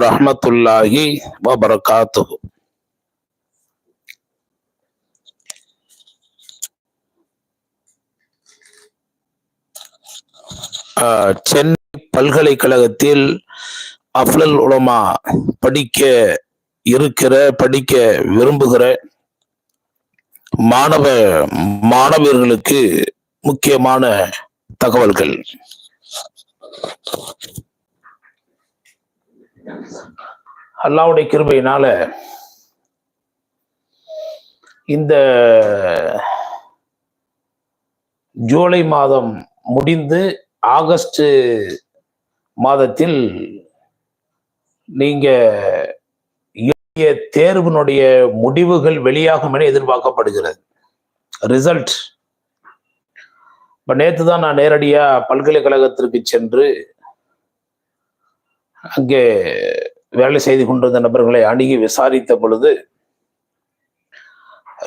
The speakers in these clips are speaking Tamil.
ரஹமத்துல்லாஹி வபரகாத்து ஆஹ் சென்னை பல்கலைக்கழகத்தில் அஃலல் உலமா படிக்க இருக்கிற படிக்க விரும்புகிற மாணவ மாணவர்களுக்கு முக்கியமான தகவல்கள். அல்லாவுடைய கிருபையினால இந்த ஜூலை மாதம் முடிந்து ஆகஸ்ட் மாதத்தில் நீங்க தேர்வினுடைய முடிவுகள் வெளியாகும் என எதிர்பார்க்கப்படுகிறது. ரிசல்ட் இப்ப நேற்று தான் நான் நேரடியா பல்கலைக்கழகத்திற்கு சென்று அங்கே வேலை செய்து கொண்டிருந்த நபர்களை அணுகி விசாரித்த பொழுது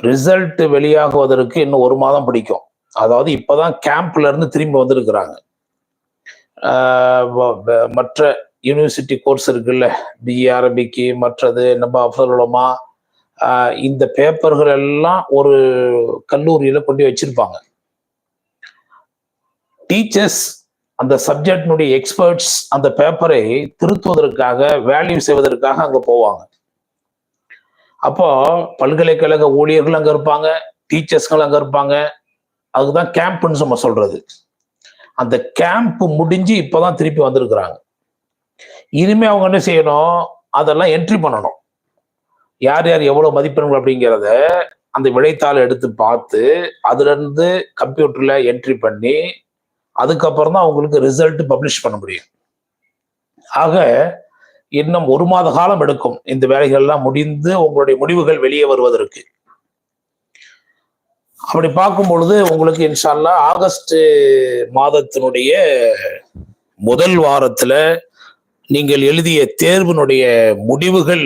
ரிசல்ட் வெளியாகுவதற்கு இன்னும் ஒரு மாதம் பிடிக்கும். அதாவது இப்போதான் கேம்ப்ல இருந்து திரும்பி வந்திருக்கிறாங்க. மற்ற யூனிவர்சிட்டி கோர்ஸ் இருக்குல்ல பிஏ அரபிக்கு மற்றது நம்ம அஃசலுலமா இந்த பேப்பர்கள் எல்லாம் ஒரு கல்லூரியில் கொண்டு வச்சிருப்பாங்க. டீச்சர்ஸ் அந்த சப்ஜெக்டினுடைய எக்ஸ்பர்ட்ஸ் அந்த பேப்பரை திருத்துவதற்காக வேல்யூ செய்வதற்காக அங்க போவாங்க. அப்போ பல்கலைக்கழக ஊழியர்கள் அங்க இருப்பாங்க டீச்சர்ஸ்கள் அங்க இருப்பாங்க. அதுதான் கேம்ப்னு நம்ம சொல்றது. அந்த கேம்ப் முடிஞ்சு இப்பதான் திருப்பி வந்திருக்கிறாங்க. இனிமே அவங்க என்ன செய்யணும்? அதெல்லாம் என்ட்ரி பண்ணணும். யார் யார் எவ்வளவு மதிப்பெண்கள் அப்படிங்கிறத அந்த விடைத்தாள் எடுத்து பார்த்து அதுல இருந்து கம்ப்யூட்டர்ல என்ட்ரி பண்ணி அதுக்கப்புறம் தான் அவங்களுக்கு ரிசல்ட் பப்ளிஷ் பண்ண முடியும். ஆக இன்னும் ஒரு மாத காலம் எடுக்கும். இந்த வேலைகள் எல்லாம் முடிந்து உங்களுடைய முடிவுகள் வெளியே வருவதற்கு. அப்படி பார்க்கும் பொழுது உங்களுக்கு இன்ஷால்லா ஆகஸ்ட் மாதத்தினுடைய முதல் வாரத்துல நீங்கள் எழுதிய தேர்வினுடைய முடிவுகள்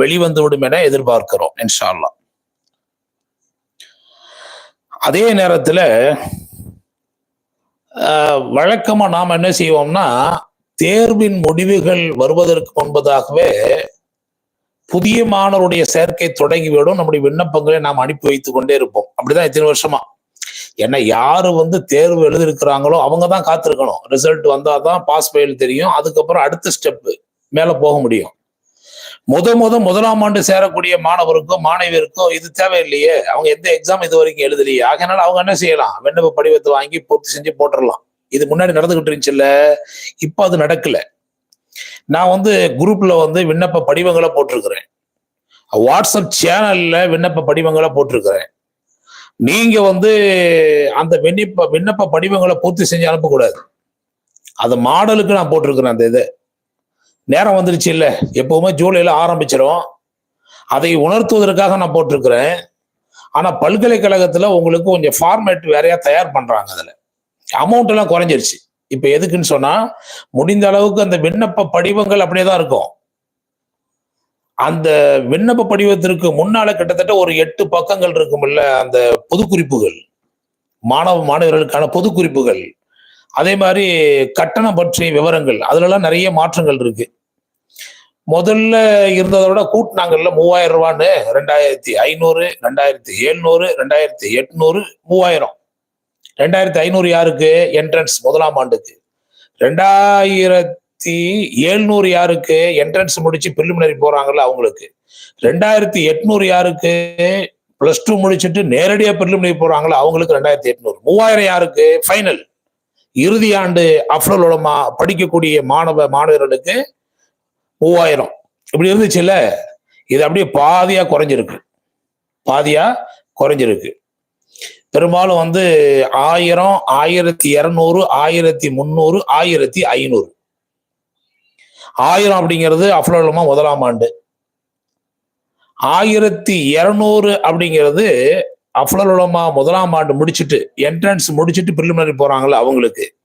வெளிவந்துவிடும் என எதிர்பார்க்கிறோம் இன்ஷால்லா. அதே நேரத்துல வழக்கமாக நாம் என்ன செய்வோம்னா தேர்வின் முடிவுகள் வருவதற்கு முன்பதாகவே புதிய மாணவருடைய சேர்க்கை தொடங்கிவிடும். நம்முடைய விண்ணப்பங்களை நாம் அனுப்பி வைத்து கொண்டே இருப்போம். அப்படிதான் இத்தனை வருஷமா. ஏன்னா யாரு வந்து தேர்வு எழுதியிருக்கிறாங்களோ அவங்க தான் காத்திருக்கணும். ரிசல்ட் வந்தாதான் பாஸ் ஃபெயில் தெரியும். அதுக்கப்புறம் அடுத்த ஸ்டெப் மேல போக முடியும். முத முத முதலாம் ஆண்டு சேரக்கூடிய மாணவருக்கும் மாணவியருக்கும் இது தேவையில்லையே. அவங்க எந்த எக்ஸாம் இது வரைக்கும் எழுதலையே. ஆகையினால அவங்க என்ன செய்யலாம்? விண்ணப்ப படிவத்தை வாங்கி பூர்த்தி செஞ்சு போட்டுடலாம் இது முன்னாடி நடந்துகிட்டு இருந்துச்சுல்ல? இப்ப அது நடக்கல. நான் வந்து குரூப்ல வந்து விண்ணப்ப படிவங்களை போட்டிருக்கிறேன். வாட்ஸ்அப் சேனல்ல விண்ணப்ப படிவங்களை போட்டிருக்கிறேன். நீங்க வந்து அந்த விண்ணப்ப விண்ணப்ப படிவங்களை பூர்த்தி செஞ்சு அனுப்பக்கூடாது. அந்த மாடலுக்கு நான் போட்டிருக்கிறேன் அந்த இது. நேரம் வந்துருச்சு இல்லை. எப்பவுமே ஜூலையில் ஆரம்பிச்சிடும் அதை உணர்த்துவதற்காக நான் போட்டிருக்கிறேன். ஆனால் பல்கலைக்கழகத்தில் உங்களுக்கு கொஞ்சம் ஃபார்மேட் வேறையா தயார் பண்ணுறாங்க அதில். அமௌண்ட் எல்லாம் குறைஞ்சிருச்சு. இப்போ எதுக்குன்னு சொன்னால் முடிந்த அளவுக்கு அந்த விண்ணப்ப படிவங்கள் அப்படியே தான் இருக்கும். அந்த விண்ணப்ப படிவத்திற்கு முன்னால கிட்டத்தட்ட ஒரு எட்டு பக்கங்கள் இருக்கும்ல அந்த பொதுக்குறிப்புகள். மாணவ மாணவர்களுக்கான பொதுக்குறிப்புகள். அதே மாதிரி கட்டணம் பற்றிய விவரங்கள். அதுலலாம் நிறைய மாற்றங்கள் இருக்குது முதல்ல இருந்ததை விட கூட்டினாங்கல்ல மூவாயிரம் ரூபான்னு ரெண்டாயிரத்தி ஐநூறு ரெண்டாயிரத்தி எழுநூறு ரெண்டாயிரத்தி எட்நூறு மூவாயிரம். ரெண்டாயிரத்தி ஐநூறு யாருக்கு? என்ட்ரன்ஸ் முதலாம் ஆண்டுக்கு. ரெண்டாயிரத்தி எழுநூறு யாருக்கு? என்ட்ரன்ஸ் முடிச்சு பிரிலிமினரி போறாங்கல்ல அவங்களுக்கு. ரெண்டாயிரத்தி எட்நூறு யாருக்கு? பிளஸ் டூ முடிச்சுட்டு நேரடியா பிரிலிமினரி போறாங்கல்ல அவங்களுக்கு ரெண்டாயிரத்தி எட்நூறு. மூவாயிரம் யாருக்கு? ஃபைனல் இறுதி ஆண்டு அஃப்ரல் உலமா படிக்கக்கூடிய மாணவ மாணவர்களுக்கு மூவாயிரம். இப்படி இருந்துச்சுல்ல இது அப்படியே பாதியா குறைஞ்சிருக்கு. பாதியா குறைஞ்சிருக்கு. பெரும்பாலும் வந்து ஆயிரம் ஆயிரத்தி இரநூறு ஆயிரத்தி முந்நூறு ஆயிரத்தி ஐநூறு. ஆயிரம் அப்படிங்கிறது அஃப்லோலமா முதலாம் ஆண்டு. ஆயிரத்தி இரநூறு அப்படிங்கிறது அஃப்லோலமா முதலாம் ஆண்டு முடிச்சுட்டு என்ட்ரன்ஸ் முடிச்சுட்டு பிரிலிமினரி போறாங்கல்ல அவங்களுக்கு.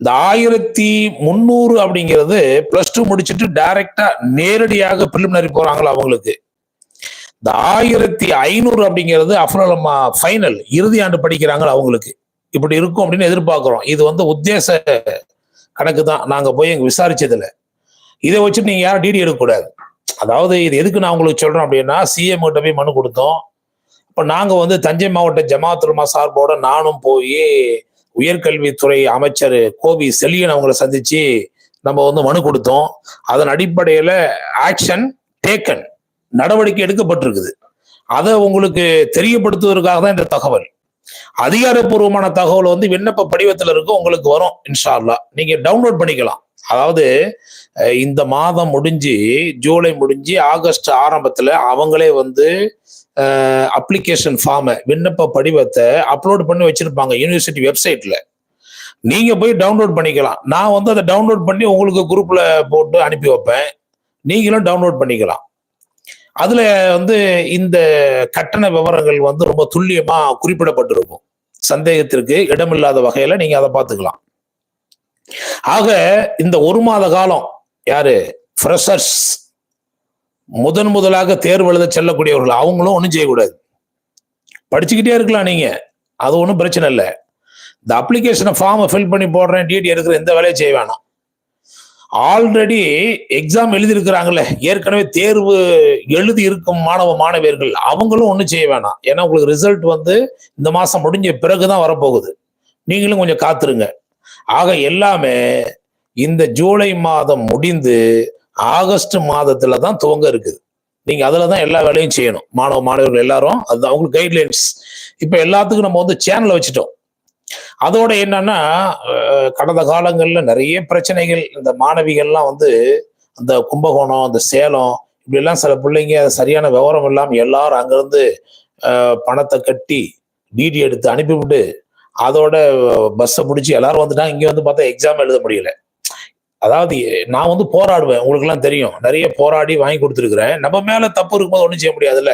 இந்த ஆயிரத்தி முந்நூறு அப்படிங்கிறது பிளஸ் டூ முடிச்சுட்டு டைரக்டா நேரடியாக பிரிலிமினரி போறாங்களா அவங்களுக்கு? இந்த ஆயிரத்தி ஐநூறு அப்படிங்கிறது அஃப்ரலமா ஃபைனல் இறுதி ஆண்டு படிக்கிறாங்க அவங்களுக்கு? இப்படி இருக்கும் அப்படின்னு எதிர்பார்க்கிறோம். இது வந்து உத்தேச கணக்கு தான். நாங்க போய் எங்கள் விசாரிச்சதுல இதை வச்சுட்டு நீங்க யாரும் டிடி எடுக்கக்கூடாது. அதாவது இது எதுக்கு நான் உங்களுக்கு சொல்றேன் அப்படின்னா சிஎம் கிட்ட போய் மனு கொடுத்தோம். இப்போ நாங்க வந்து தஞ்சை மாவட்ட ஜமாத்துலமா சார்போட நானும் போய் உயர்கல்வித்துறை அமைச்சர் கோவி செலியன் அவங்களை சந்திச்சு நம்ம வந்து மனு கொடுத்தோம். அதன் அடிப்படையில ஆக்ஷன் டேக்கன் நடவடிக்கை எடுக்கப்பட்டிருக்குது. அதை உங்களுக்கு தெரியப்படுத்துவதற்காக தான் இந்த தகவல். அதிகாரப்பூர்வமான தகவல் வந்து விண்ணப்ப படிவத்தில் இருக்கும் உங்களுக்கு வரும் இன்ஷால்லா நீங்க டவுன்லோட் பண்ணிக்கலாம். அதாவது இந்த மாதம் முடிஞ்சு ஜூலை முடிஞ்சு ஆகஸ்ட் ஆரம்பத்துல அவங்களே வந்து அப்ளிகேஷன் ஃபார்மை விண்ணப்ப படிவத்தை அப்லோட் பண்ணி வச்சிருப்பாங்க யூனிவர்சிட்டி வெப்சைட்ல நீங்க போய் டவுன்லோட் பண்ணிக்கலாம். நான் வந்து அதை டவுன்லோட் பண்ணி உங்களுக்கு குரூப்ல போட்டு அனுப்பி வைப்பேன். நீங்களும் டவுன்லோட் பண்ணிக்கலாம். அதுல வந்து இந்த கட்டண விவரங்கள் வந்து ரொம்ப துல்லியமா குறிப்பிடப்பட்டிருக்கும். சந்தேகத்திற்கு இடமில்லாத வகையில நீங்க அதை பார்த்துக்கலாம். ஆக இந்த ஒரு மாத காலம் யாரு? ஃப்ரெஷர்ஸ் முதன் முதலாக தேர்வு எழுத செல்லக்கூடியவர்கள் அவங்களும் ஒன்றும் செய்யக்கூடாது. படிச்சுக்கிட்டே இருக்கலாம் நீங்க. அது ஒன்றும் பிரச்சனை இல்லை. இந்த அப்ளிகேஷனை ஃபார்மை ஃபில் பண்ணி போடுறேன் டிடி எடுக்கிற எந்த வேலையும் செய்ய வேணாம். ஆல்ரெடி எக்ஸாம் எழுதியிருக்கிறாங்கல்ல. ஏற்கனவே தேர்வு எழுதி இருக்கும் மாணவ மாணவியர்கள் அவங்களும் ஒன்றும் செய்ய வேணாம். ஏன்னா உங்களுக்கு ரிசல்ட் வந்து இந்த மாதம் முடிஞ்ச பிறகு தான் வரப்போகுது. நீங்களும் கொஞ்சம் காத்துருங்க. ஆக எல்லாமே இந்த ஜூலை மாதம் முடிந்து ஆகஸ்ட் மாதத்துல தான் துவங்க இருக்குது. நீங்க அதுல தான் எல்லா வேலையும் செய்யணும். மாணவ மாணவர்கள் எல்லாரும் அது அவங்களுக்கு கைட்லைன்ஸ் இப்ப எல்லாத்துக்கும் நம்ம வந்து சேனலை வச்சுட்டோம். அதோட என்னன்னா கடந்த காலங்கள்ல நிறைய பிரச்சனைகள் இந்த மாணவிகள்லாம் வந்து அந்த கும்பகோணம் அந்த சேலம் இப்படி எல்லாம் சில பிள்ளைங்க சரியான விவரம் இல்லாம எல்லாரும் அங்கிருந்து பணத்தை கட்டி டிடி எடுத்து அனுப்பிவிட்டு அதோட பஸ்ஸை பிடிச்சி எல்லாரும் வந்துட்டாங்க. இங்க வந்து பார்த்தா எக்ஸாம் எழுத முடியல. அதாவது நான் வந்து போராடுவேன். உங்களுக்குலாம் தெரியும். நிறைய போராடி வாங்கி கொடுத்துருக்குறேன். நம்ம மேல தப்பு இருக்கும்போது ஒன்றும் செய்ய முடியாதுல்ல.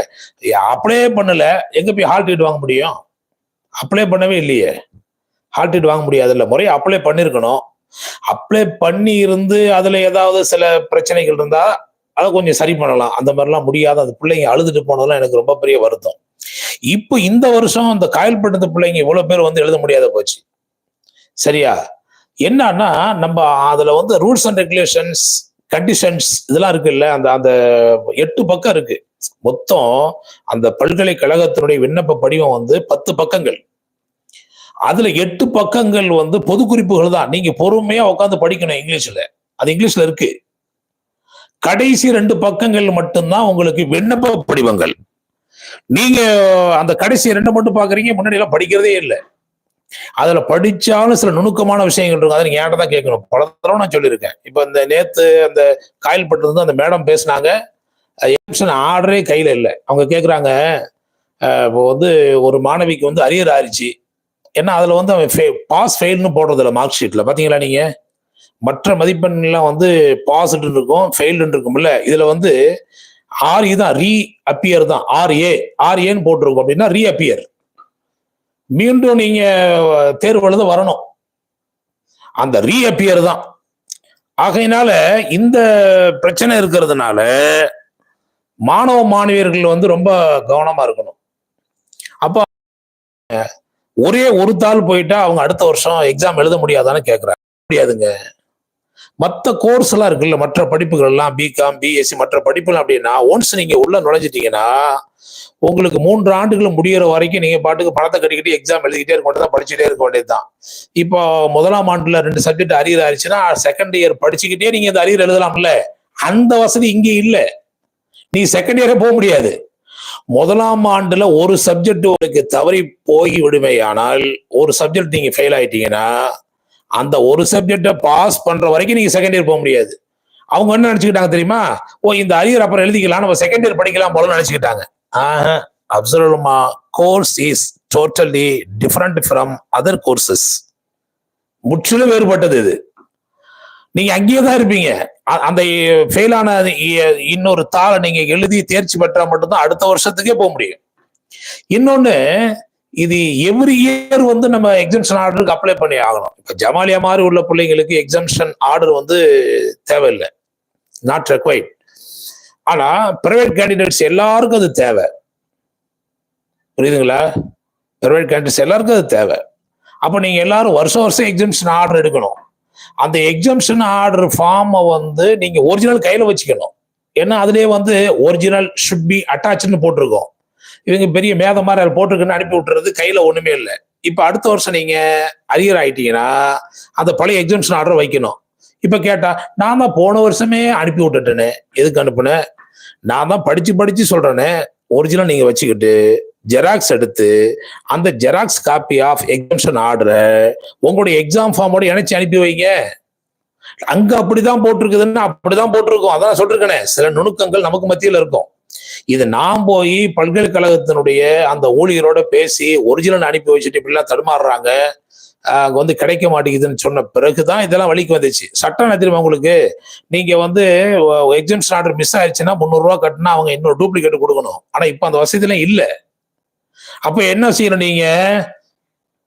அப்ளை பண்ணல. எங்க போய் ஹால் டிக்கெட் வாங்க முடியும்? அப்ளை பண்ணவே இல்லையே. ஹால் டிக்கெட் வாங்க முடியாதுல்ல. முறையை அப்ளை பண்ணியிருக்கணும் அப்ளை பண்ணி இருந்து அதுல ஏதாவது சில பிரச்சனைகள் இருந்தா அதை கொஞ்சம் சரி பண்ணலாம். அந்த மாதிரிலாம் முடியாது. அந்த பிள்ளைங்க அழுதுட்டு போனதெல்லாம் எனக்கு ரொம்ப பெரிய வருத்தம். இப்போ இந்த வருஷம் இந்த காயல்பட்டத்து பிள்ளைங்க இவ்வளவு பேர் வந்து எழுத முடியாத போச்சு. சரியா? என்னன்னா நம்ம அதுல வந்து ரூல்ஸ் அண்ட் ரெகுலேஷன்ஸ் கண்டிஷன்ஸ் இதெல்லாம் இருக்குல்ல அந்த அந்த எட்டு பக்கம் இருக்கு. மொத்தம் அந்த பல்கலைக்கழகத்தினுடைய விண்ணப்ப படிவம் வந்து பத்து பக்கங்கள். அதுல எட்டு பக்கங்கள் வந்து பொது குறிப்புகள் தான். நீங்க பொறுமையா உட்காந்து படிக்கணும் இங்கிலீஷ்ல. அது இங்கிலீஷ்ல இருக்கு. கடைசி ரெண்டு பக்கங்கள் மட்டும்தான் உங்களுக்கு விண்ணப்ப படிவங்கள். நீங்க அந்த கடைசி ரெண்டு மட்டும் பாக்குறீங்க முன்னாடி எல்லாம் படிக்கிறதே இல்லை. அதுல படிச்சாலும் சில நுணுக்கமான விஷயங்கள் இருக்கும். அதை நீங்க என்கிட்ட தான் கேட்கணும். பல தடவை நான் சொல்லியிருக்கேன். இப்ப இந்த நேத்து அந்த காயல் பட்டிருந்து அந்த மேடம் பேசினாங்க. எலெக்ஷன் ஆர்டரே கையில இல்லை. அவங்க கேக்குறாங்க இப்போ வந்து ஒரு மாணவிக்கு வந்து அரியர் ஆயிடுச்சு ஏன்னா அதுல வந்து அவன் பாஸ் ஃபெயில்னு போடுறது இல்லை மார்க் ஷீட்ல பாத்தீங்களா நீங்க? மற்ற மதிப்பெண்லாம் வந்து பாஸ்ன்னு இருக்கும் ஃபெயில்டுன்னு இருக்கும்ல. இதுல வந்து ஆர்இ தான் ரீ அப்பியர் தான் ஆர் ஏ ஆர் ஏன்னு போட்டிருக்கும். அப்படின்னா ரீ அப்பியர் மீண்டும் நீங்க தேர்வு எழுத வரணும். அந்த ரீஅப்பியர் தான். ஆகையினால இந்த பிரச்சனை இருக்கிறதுனால மாணவ மாணவியர்கள் வந்து ரொம்ப கவனமா இருக்கணும். அப்போ ஒரே ஒரு தாள் போயிட்டா அவங்க அடுத்த வருஷம் எக்ஸாம் எழுத முடியாதான்னு கேட்குறாங்க முடியாதுங்க. மற்ற கோர்ஸ் எல்லாம் இருக்குல்ல மற்ற படிப்புகள் எல்லாம் பிகாம் பிஎஸ்சி மற்ற படிப்புகள் அப்படின்னா ஒன்ஸ் நீங்க உள்ள நுழைஞ்சிட்டீங்கன்னா உங்களுக்கு மூன்று ஆண்டுகள் முடியிற வரைக்கும் நீங்க பாட்டுக்கு பணத்தை கட்டிக்கிட்டு எக்ஸாம் எழுதிக்கிட்டே இருக்க வேண்டியதான் படிச்சுட்டே இருக்க வேண்டியதுதான். இப்போ முதலாம் ஆண்டுல ரெண்டு சப்ஜெக்ட் அரியர் ஆயிடுச்சுன்னா செகண்ட் இயர் படிச்சுக்கிட்டே நீங்க இந்த அரியர் எழுதலாம்ல. அந்த வசதி இங்கே இல்ல. நீ செகண்ட் இயரே போக முடியாது. முதலாம் ஆண்டுல ஒரு சப்ஜெக்ட் உங்களுக்கு தவறி போய் விடுமையானால் ஒரு சப்ஜெக்ட் நீங்க ஃபெயில் ஆயிட்டீங்கன்னா அந்த ஒரு சப்ஜெக்டை பாஸ் பண்ற வரைக்கும் நீங்க செகண்ட் இயர் போக முடியாது. அவங்க என்ன நினச்சிக்கிட்டாங்க தெரியுமா? ஓ இந்த அரியர் அப்புறம் எழுதிக்கலாம் நம்ம செகண்ட் இயர் படிக்கலாம் போல நினச்சிக்கிட்டாங்க. அப்சர்வமா course is totally different from other courses முற்றிலும் வேறுபட்டது இது. நீங்க அங்கேயே தான் இருப்பீங்க. அ- அந்த ஃபெயிலான இன்னொரு தாளை நீங்க எழுதி தேர்ச்சி பெற்றா மட்டும்தான் அடுத்த வருஷத்துக்கே போக முடியும். இன்னொன்னு இது எவ்ரி இயர் வந்து நம்ம எக்ஸம்ஷன் ஆர்டருக்கு அப்ளை பண்ணி ஆகணும். இப்ப ஜமாலியா மாதிரி உள்ள பிள்ளைங்களுக்கு எக்ஸம்ஷன் ஆர்டர் வந்து தேவையில்லை. நாட் ரெக்வைட் ஆனா பிரைவேட் கேண்டிடேட்ஸ் எல்லாருக்கும் அது தேவை. புரியுதுங்களா? பிரைவேட் கேண்டிடேட்ஸ் எல்லாருக்கும் அது தேவை. அப்ப நீங்க எல்லாரும் வருஷம் வருஷம் எக்ஸம்ஷன் ஆர்டர் எடுக்கணும். அந்த எக்ஸம்ஷன் ஆர்டர் ஃபார்மை வந்து நீங்க ஒரிஜினல் கையில வச்சுக்கணும். ஏன்னா அதுலேயே வந்து ஒரிஜினல் ஷுட் பி அட்டாச்சுன்னு போட்டிருக்கோம். இவங்க பெரிய மேத மாதிரி அதை போட்டிருக்குன்னு அனுப்பி விட்டுறது கையில ஒண்ணுமே இல்லை. இப்ப அடுத்த வருஷம் நீங்க அரியர் ஆயிட்டீங்கன்னா அந்த பழைய எக்ஸம்ஷன் ஆர்டர் வைக்கணும். இப்ப கேட்டா நான் தான் போன வருஷமே அனுப்பி விட்டுட்டேனே. எதுக்கு அனுப்புனேன் நான் தான் படிச்சு படிச்சு சொல்கிறேனே ஒரிஜினல் நீங்க வச்சுக்கிட்டு ஜெராக்ஸ் எடுத்து அந்த ஜெராக்ஸ் காப்பி ஆஃப் எக்ஸம்ஷன் ஆர்டரை உங்களுடைய எக்ஸாம் ஃபார்மோட இணைச்சி அனுப்பி வைங்க. அங்க அப்படிதான் போட்டிருக்குதுன்னு அப்படிதான் போட்டிருக்கோம். அதான் சொல்லிருக்கேனே. சில நுணுக்கங்கள் நமக்கு மத்தியில இருக்கும். இது நான் போய் பல்கலைக்கழகத்தினுடைய அந்த ஊழியரோட பேசி ஒரிஜினல் அனுப்பி வச்சுட்டு இப்படிலாம் தடுமாறுறாங்க. அங்க வந்து கிடைக்க மாட்டேங்குதுன்னு சொன்ன பிறகுதான் இதெல்லாம் வழிக்கு வந்துச்சு. சட்டம் என்ன தெரியுமா உங்களுக்கு? நீங்க வந்து எக்ஸாம்ஷன் ஆர்டர் மிஸ் ஆயிடுச்சுன்னா முந்நூறு ரூபா கட்டினா அவங்க இன்னொரு டூப்ளிகேட் கொடுக்கணும். ஆனா இப்ப அந்த வசதியெல்லாம் இல்ல. அப்ப என்ன செய்யணும் நீங்க?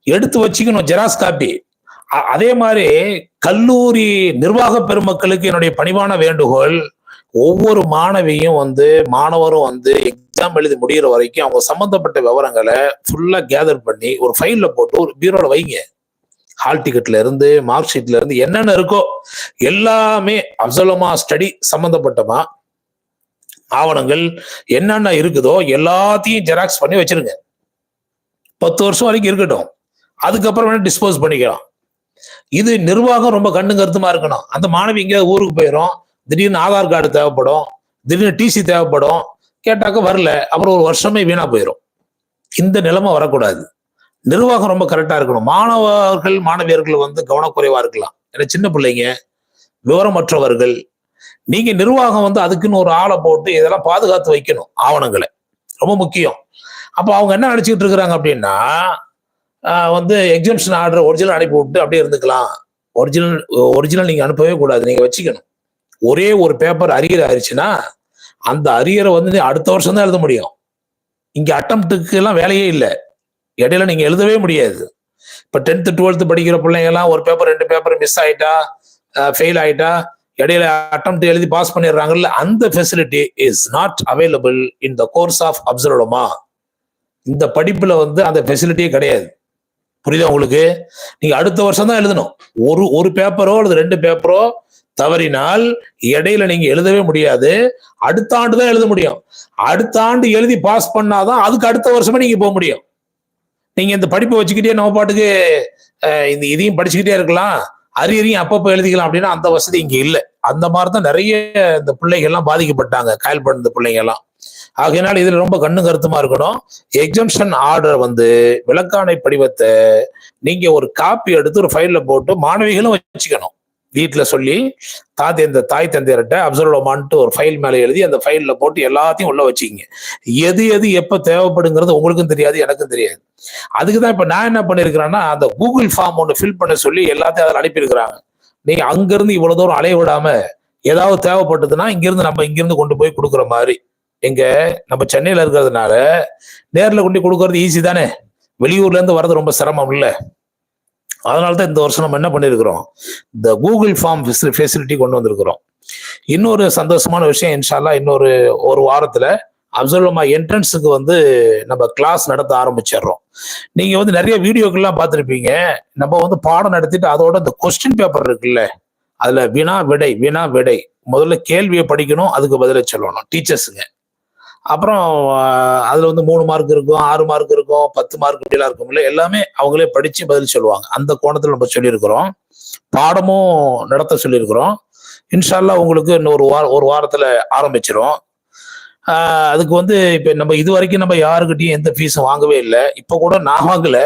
எடுத்து வச்சுக்கணும் ஜெராக்ஸ் காப்பி. அதே மாதிரி கல்லூரி நிர்வாக பெருமக்களுக்கு என்னுடைய பணிவான வேண்டுகோள் ஒவ்வொரு மாணவியும் வந்து மாணவரும் வந்து எக்ஸாம் எழுதி முடிகிற வரைக்கும் அவங்க சம்பந்தப்பட்ட விவரங்களை ஃபுல்லாக கேதர் பண்ணி ஒரு ஃபைலில் போட்டு ஒரு பீரோவில் வைங்க. ஹால் டிக்கெட்ல இருந்து மார்க் ஷீட்ல இருந்து என்னென்ன இருக்கோ எல்லாமே அப்சலமா ஸ்டடி சம்பந்தப்பட்டமா ஆவணங்கள் என்னென்ன இருக்குதோ எல்லாத்தையும் ஜெராக்ஸ் பண்ணி வச்சிருங்க. பத்து வருஷம் வரைக்கும் இருக்கட்டும். அதுக்கப்புறம் வேணா டிஸ்போஸ் பண்ணிக்கலாம். இது நிர்வாகம் ரொம்ப கண்ணு கருத்துமா இருக்கணும். அந்த மாணவி எங்கேயாவது ஊருக்கு போயிடும் திடீர்னு ஆதார் கார்டு தேவைப்படும் திடீர்னு டிசி தேவைப்படும் கேட்டாக்க வரல அப்புறம் ஒரு வருஷமே வீணா போயிடும் இந்த நிலைமை வரக்கூடாது. நிர்வாகம் ரொம்ப கரெக்டாக இருக்கணும். மாணவர்கள் மாணவியர்கள் வந்து கவனக்குறைவாக இருக்கலாம். ஏன்னா சின்ன பிள்ளைங்க விவரமற்றவர்கள் நீங்க நிர்வாகம் வந்து அதுக்குன்னு ஒரு ஆளை போட்டு இதெல்லாம் பாதுகாத்து வைக்கணும் ஆவணங்களை. ரொம்ப முக்கியம். அப்போ அவங்க என்ன நினச்சிக்கிட்டு இருக்கிறாங்க அப்படின்னா வந்து எக்ஸிபிஷன் ஆர்டர் ஒரிஜினல் அனுப்பி விட்டு அப்படியே இருந்துக்கலாம். ஒரிஜினல் ஒரிஜினல் நீங்கள் அனுப்பவே கூடாது. நீங்கள் வச்சுக்கணும். ஒரே ஒரு பேப்பர் அரியர் ஆயிடுச்சுன்னா அந்த அரியரை வந்து அடுத்த வருஷம் தான் எழுத முடியும். இங்க அட்டம்ப்ட்டுக்கு எல்லாம் வேலையே இல்லை. இடையில நீங்க எழுதவே முடியாது. இப்ப டென்த்து டுவெல்த்து படிக்கிற பிள்ளைங்க எல்லாம் ஒரு பேப்பர் ரெண்டு பேப்பர் மிஸ் ஆயிட்டா ஃபெயில் ஆயிட்டா இடையில அட்டம் எழுதி பாஸ் பண்ணிடுறாங்கல்ல அந்த facility is not available in the course of அப்சர்வமா இந்த படிப்புல வந்து அந்த ஃபெசிலிட்டியே கிடையாது. புரியுதா உங்களுக்கு? நீங்க அடுத்த வருஷம் தான் எழுதணும். ஒரு ஒரு பேப்பரோ அல்லது ரெண்டு பேப்பரோ தவறினால் இடையில நீங்க எழுதவே முடியாது. அடுத்த ஆண்டு தான் எழுத முடியும். அடுத்த ஆண்டு எழுதி பாஸ் பண்ணாதான் அதுக்கு அடுத்த வருஷமே நீங்க போக முடியும். நீங்க இந்த படிப்பை வச்சுக்கிட்டே நம்ம பாட்டுக்கு இந்த இதையும் படிச்சுக்கிட்டே இருக்கலாம். அரியறியும் அப்பப்போ எழுதிக்கலாம் அப்படின்னா அந்த வசதி இங்க இல்லை. அந்த மாதிரி தான் நிறைய இந்த பிள்ளைகள்லாம் பாதிக்கப்பட்டாங்க காயல் பண்ண பிள்ளைங்கெல்லாம் ஆகையினால் இதுல ரொம்ப கண்ணு கருத்துமா இருக்கணும். எக்ஸம்ஷன் ஆர்டர் வந்து விளக்காணை படிவத்தை நீங்க ஒரு காப்பி எடுத்து ஒரு ஃபைல்ல போட்டு மாணவிகளும் வச்சுக்கணும். வீட்டில் சொல்லி தாத்தி இந்த தாய் தந்தையர்கிட்ட அப்சர்வமான்ட்டு ஒரு ஃபைல் மேலே எழுதி அந்த ஃபைலில் போட்டு எல்லாத்தையும் உள்ள வச்சுக்கிங்க. எது எது எப்போ தேவைப்படுங்கிறது உங்களுக்கும் தெரியாது எனக்கும் தெரியாது. அதுக்கு தான் இப்போ நான் என்ன பண்ணியிருக்கிறேன்னா அந்த கூகுள் ஃபார்ம் ஒன்று ஃபில் பண்ண சொல்லி எல்லாத்தையும் அதில் அனுப்பியிருக்கிறாங்க. நீங்கள் அங்கேருந்து இவ்வளோ தூரம் அலைய விடாமல் ஏதாவது தேவைப்பட்டதுன்னா இங்கேருந்து நம்ம இங்கிருந்து கொண்டு போய் கொடுக்குற மாதிரி. எங்க நம்ம சென்னையில் இருக்கிறதுனால நேரில் கொண்டு கொடுக்கறது ஈஸி தானே. வெளியூர்லேருந்து வர்றது ரொம்ப சிரமம் இல்லை. அதனால தான் இந்த வருஷம் நம்ம என்ன பண்ணியிருக்கிறோம் இந்த கூகுள் ஃபார்ம் ஃபெசிலிட்டி கொண்டு வந்திருக்கிறோம். இன்னொரு சந்தோஷமான விஷயம் இன்ஷால்லா இன்னொரு ஒரு வாரத்தில் அப்சல்வமா என்ட்ரன்ஸுக்கு வந்து நம்ம கிளாஸ் நடத்த ஆரம்பிச்சிடுறோம். நீங்கள் வந்து நிறைய வீடியோக்கள்லாம் பார்த்துருப்பீங்க. நம்ம வந்து பாடம் நடத்திட்டு அதோட இந்த கொஸ்டின் பேப்பர் இருக்குல்ல அதில் வினா விடை வினா விடை. முதல்ல கேள்வியை படிக்கணும் அதுக்கு பதிலை சொல்லணும் டீச்சர்ஸுங்க அப்புறம் அதில் அதுல வந்து மூணு மார்க் இருக்கும் ஆறு மார்க் இருக்கும் பத்து மார்க் இப்படிலாம் இருக்கும்ல எல்லாமே அவங்களே படிச்சு பதில் சொல்லுவாங்க. அந்த கோணத்துல நம்ம சொல்லியிருக்கிறோம். பாடமும் நடத்த சொல்லியிருக்கிறோம். இன்ஷால்லா உங்களுக்கு இன்னொரு வார ஒரு வாரத்துல ஆரம்பிச்சிடும் அதுக்கு வந்து இப்ப நம்ம இது வரைக்கும் நம்ம யாருக்கிட்டையும் எந்த ஃபீஸும் வாங்கவே இல்லை. இப்ப கூட நான் வாங்கல.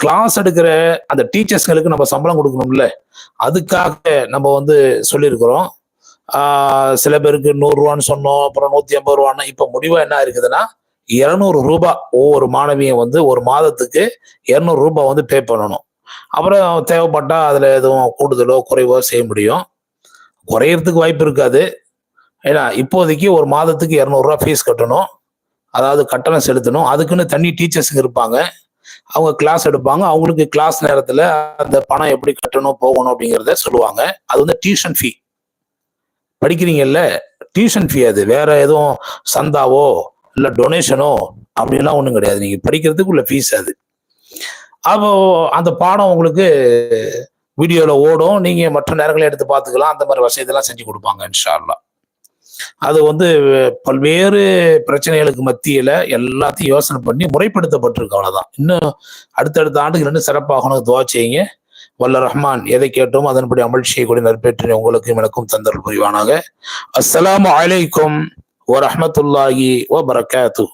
கிளாஸ் எடுக்கிற அந்த டீச்சர்ஸ்களுக்கு நம்ம சம்பளம் கொடுக்கணும்ல. அதுக்காக நம்ம வந்து சொல்லியிருக்கிறோம். சில பேருக்கு நூறுரூவான்னு சொன்னோம் அப்புறம் நூத்தி ஐம்பது ரூபான்னு இப்ப முடிவாக என்ன இருக்குதுன்னா இருநூறு ரூபா ஒவ்வொரு மாணவியும் வந்து ஒரு மாதத்துக்கு இருநூறு ரூபா வந்து பே பண்ணணும். அப்புறம் தேவைப்பட்டா அதுல எதுவும் கூடுதலோ குறைவோ செய்ய முடியும். குறையறதுக்கு வாய்ப்பு இருக்காது. ஏன்னா இப்போதைக்கு ஒரு மாதத்துக்கு இரநூறுவா ஃபீஸ் கட்டணும். அதாவது கட்டணம் செலுத்தணும். அதுக்குன்னு தனி டீச்சர்ஸுங்க இருப்பாங்க. அவங்க கிளாஸ் எடுப்பாங்க. அவங்களுக்கு கிளாஸ் நேரத்தில் அந்த பணம் எப்படி கட்டணும் போகணும் அப்படிங்கிறத சொல்லுவாங்க. அது வந்து டியூஷன் ஃபீ படிக்கிறீங்கல்ல? டியூஷன் ஃபீ அது. வேற எதுவும் சந்தாவோ இல்லை டொனேஷனோ அப்படிலாம் ஒன்றும் கிடையாது. நீங்கள் படிக்கிறதுக்கு உள்ள ஃபீஸ் அது. அப்போ அந்த பாடம் உங்களுக்கு வீடியோவில் ஓடும். நீங்கள் மற்ற நேரங்களை எடுத்து பார்த்துக்கலாம். அந்த மாதிரி வசதியெல்லாம் செஞ்சு கொடுப்பாங்க இன்ஷா அது வந்து பல்வேறு பிரச்சனைகளுக்கு மத்தியில் எல்லாத்தையும் யோசனை பண்ணி முறைப்படுத்தப்பட்டிருக்கு அவ்வளோதான் இன்னும் அடுத்தடுத்த ஆண்டுக்கு இன்னும் சிறப்பாகணும். துவா செய்யுங்க. வல்ல ரஹ்மான் எதை கேட்டோம் அதன்படி அமல் செய்யக்கூடிய நற்பேற்றினை உங்களுக்கும் எனக்கும் தந்தல் புரிவானாக. அஸ்ஸலாமு அலைக்கும் ஓ பரகாத்து